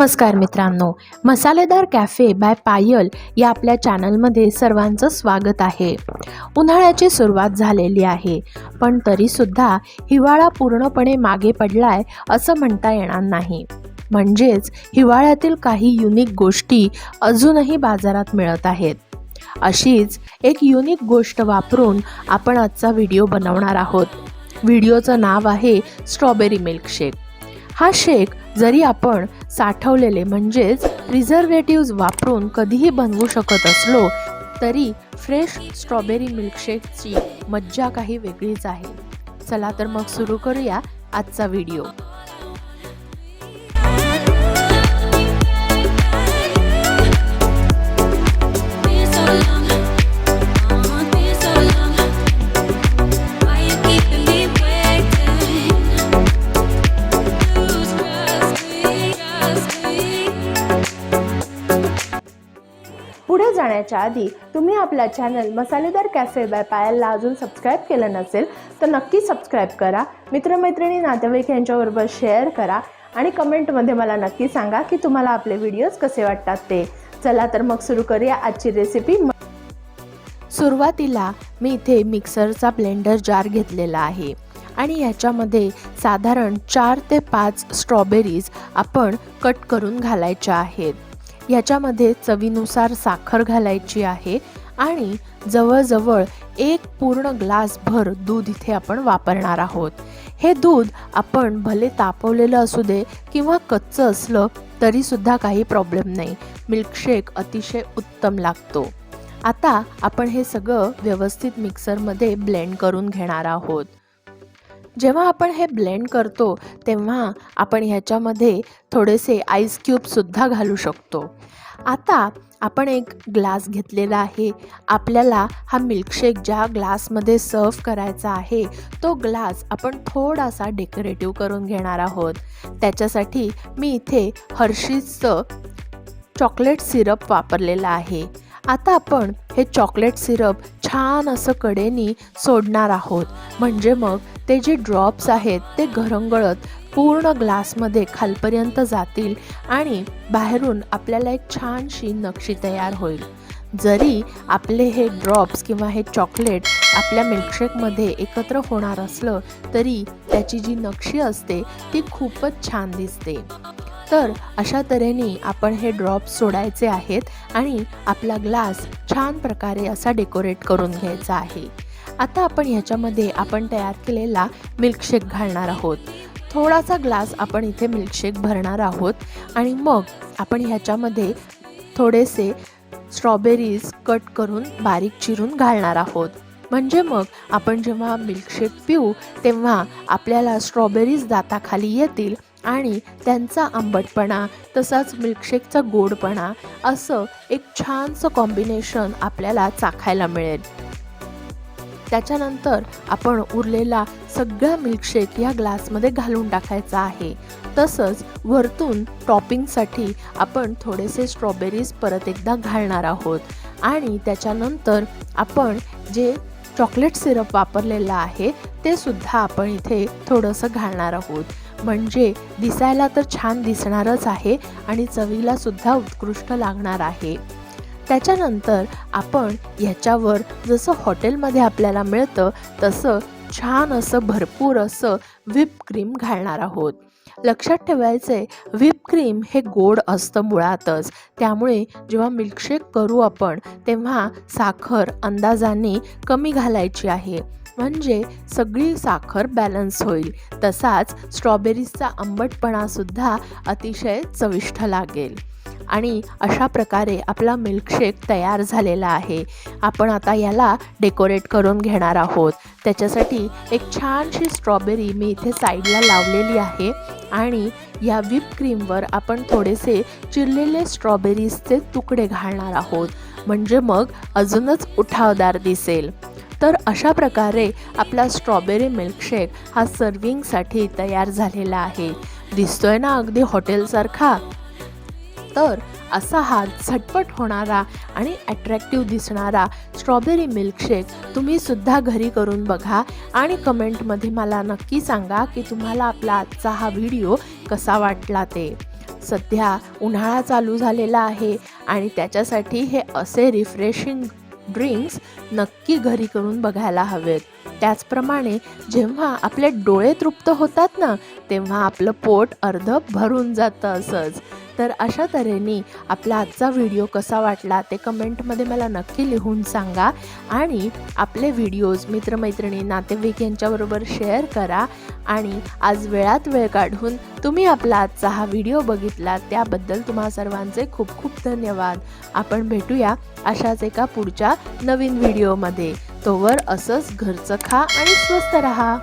नमस्कार मित्रांनो. मसालेदार कॅफे बाय पायल या आपल्या चॅनलमध्ये सर्वांचं स्वागत आहे. उन्हाळ्याची सुरुवात झालेली आहे. पण तरीसुद्धा हिवाळा पूर्णपणे मागे पडलाय असं म्हणता येणार नाही. म्हणजेच हिवाळ्यातील काही युनिक गोष्टी अजूनही बाजारात मिळत आहेत. अशीच एक युनिक गोष्ट वापरून आपण आजचा व्हिडिओ बनवणार आहोत. व्हिडिओचं नाव आहे स्ट्रॉबेरी मिल्कशेक. हा शेक जरी आपण साठवलेले म्हणजेच प्रिझर्वेटिव्ज वापरून कधीही बनवू शकत असलो तरी फ्रेश स्ट्रॉबेरी मिल्कशेकची मज्जा काही वेगळीच आहे. चला तर मग सुरू करूया आजचा व्हिडिओ जाण्याच्या आधी तुम्ही आपला चॅनल मसालेदार कॅफे बाय पायलला अजून सबस्क्राईब केलं नसेल तर नक्की सबस्क्राईब करा. मित्रमैत्रिणी नातेवाईक यांच्याबरोबर शेअर करा आणि कमेंटमध्ये मला नक्की सांगा की तुम्हाला आपले व्हिडिओज कसे वाटतात ते. चला तर मग सुरू करूया आजची रेसिपी सुरुवातीला मी इथे मिक्सरचा ब्लेंडर जार घेतलेला आहे आणि ह्याच्यामध्ये साधारण चार ते पाच स्ट्रॉबेरीज आपण कट करून घालायच्या आहेत. ह्याच्यामध्ये चवीनुसार साखर घालायची आहे आणि जवळजवळ एक पूर्ण ग्लासभर दूध इथे आपण वापरणार आहोत. हे दूध आपण भले तापवलेलं असू दे किंवा कच्चं असलं तरीसुद्धा काही प्रॉब्लेम नाही. मिल्कशेक अतिशय उत्तम लागतो. आता आपण हे सगळं व्यवस्थित मिक्सरमध्ये ब्लेंड करून घेणार आहोत. जेव्हा आपण हे ब्लेंड करतो तेव्हा आपण ह्याच्यामध्ये थोडेसे आईस क्यूबसुद्धा घालू शकतो. आता आपण एक ग्लास घेतलेला आहे. आपल्याला हा मिल्कशेक ज्या ग्लासमध्ये सर्व करायचा आहे तो ग्लास आपण थोडासा डेकोरेटिव्ह करून घेणार आहोत. त्याच्यासाठी मी इथे हर्षीजचं चॉकलेट सिरप वापरलेलं आहे. आता आपण हे चॉकलेट सिरप छान असं कडेनी सोडणार आहोत. म्हणजे मग ते जे ड्रॉप्स आहेत ते घरंगळत पूर्ण ग्लासमध्ये खालपर्यंत जातील आणि बाहेरून आपल्याला एक छानशी नक्षी तयार होईल. जरी आपले हे ड्रॉप्स किंवा हे चॉकलेट आपल्या मिल्कशेकमध्ये एकत्र होणार असलं तरी त्याची जी नक्षी असते ती खूपच छान दिसते. तर अशा तऱ्हेने आपण हे ड्रॉप्स सोडायचे आहेत आणि आपला ग्लास छान प्रकारे असा डेकोरेट करून घ्यायचा आहे. आता आपण ह्याच्यामध्ये आपण तयार केलेला मिल्कशेक घालणार आहोत. थोडासा ग्लास आपण इथे मिल्कशेक भरणार आहोत. आणि मग आपण ह्याच्यामध्ये थोडेसे स्ट्रॉबेरीज कट करून बारीक चिरून घालणार आहोत. म्हणजे मग आपण जेव्हा मिल्कशेक पिऊ तेव्हा आपल्याला स्ट्रॉबेरीज दाताखाली येतील आणि त्यांचा आंबटपणा तसाच मिल्कशेकचा गोडपणा असं एक छानसं कॉम्बिनेशन आपल्याला चाखायला मिळेल. त्याच्यानंतर आपण उरलेला सगळा मिल्कशेक या ग्लासमध्ये घालून टाकायचा आहे. तसंच वरतून टॉपिंगसाठी आपण थोडेसे स्ट्रॉबेरीज परत एकदा घालणार आहोत. आणि त्याच्यानंतर आपण जे चॉकलेट सिरप वापरलेलं आहे ते सुद्धा आपण इथे थोडंसं घालणार आहोत. म्हणजे दिसायला तर छान दिसणारच आहे आणि चवीला सुद्धा उत्कृष्ट लागणार आहे. त्याच्यानंतर आपण ह्याच्यावर जसं हॉटेलमध्ये आपल्याला मिळतं तसं छान असं भरपूर असं व्हिप क्रीम घालणार आहोत. लक्षात ठेवायचे व्हिप क्रीम हे गोड असतं मुळातच. त्यामुळे जेव्हा मिल्कशेक करू आपण तेव्हा साखर अंदाजाने कमी घालायची आहे. म्हणजे सगळी साखर बॅलन्स होईल. तसाच स्ट्रॉबेरीजचा आंबटपणासुद्धा अतिशय चविष्ट लागेल. आणि अशा प्रकारे आपला मिल्कशेक तयार झालेला आहे. आपण आता याला डेकोरेट करून घेणार आहोत. त्याच्यासाठी एक छानशी स्ट्रॉबेरी मी इथे साईडला लावलेली आहे आणि या व्हिप क्रीमवर आपण थोडेसे चिरलेले स्ट्रॉबेरीजचे तुकडे घालणार आहोत. म्हणजे मग अजूनच उठावदार दिसेल. तर अशा प्रकारे आपला स्ट्रॉबेरी मिल्कशेक हा सर्विंगसाठी तयार झालेला आहे. दिसतोय ना अगदी हॉटेलसारखा तर असा हा झटपट होणारा आणि ॲट्रॅक्टिव्ह दिसणारा स्ट्रॉबेरी मिल्कशेक तुम्ही सुद्धा घरी करून बघा आणि कमेंटमध्ये मला नक्की सांगा की तुम्हाला आपला आजचा हा व्हिडिओ कसा वाटला ते. सध्या उन्हाळा चालू झालेला आहे आणि त्याच्यासाठी हे असे रिफ्रेशिंग ड्रिंक्स नक्की घरी करून बघायला हवेत. त्याचप्रमाणे जेव्हा आपले डोळे तृप्त होतात ना तेव्हा आपलं पोट अर्ध भरून जातं असंच. तर अशा तऱ्हेने आपला आजचा व्हिडिओ कसा वाटला ते कमेंटमध्ये मला नक्की लिहून सांगा. आणि आपले व्हिडिओज मित्रमैत्रिणी नातेवाईक यांच्याबरोबर शेअर करा. आणि आज वेळात वेळ काढून तुम्ही आपला आजचा हा व्हिडिओ बघितला त्याबद्दल तुम्हा सर्वांचे खूप खूप धन्यवाद. आपण भेटूया अशाच एका पुढच्या नवीन व्हिडिओमध्ये. तोवर असंच घरचं खा आणि स्वस्त रहा.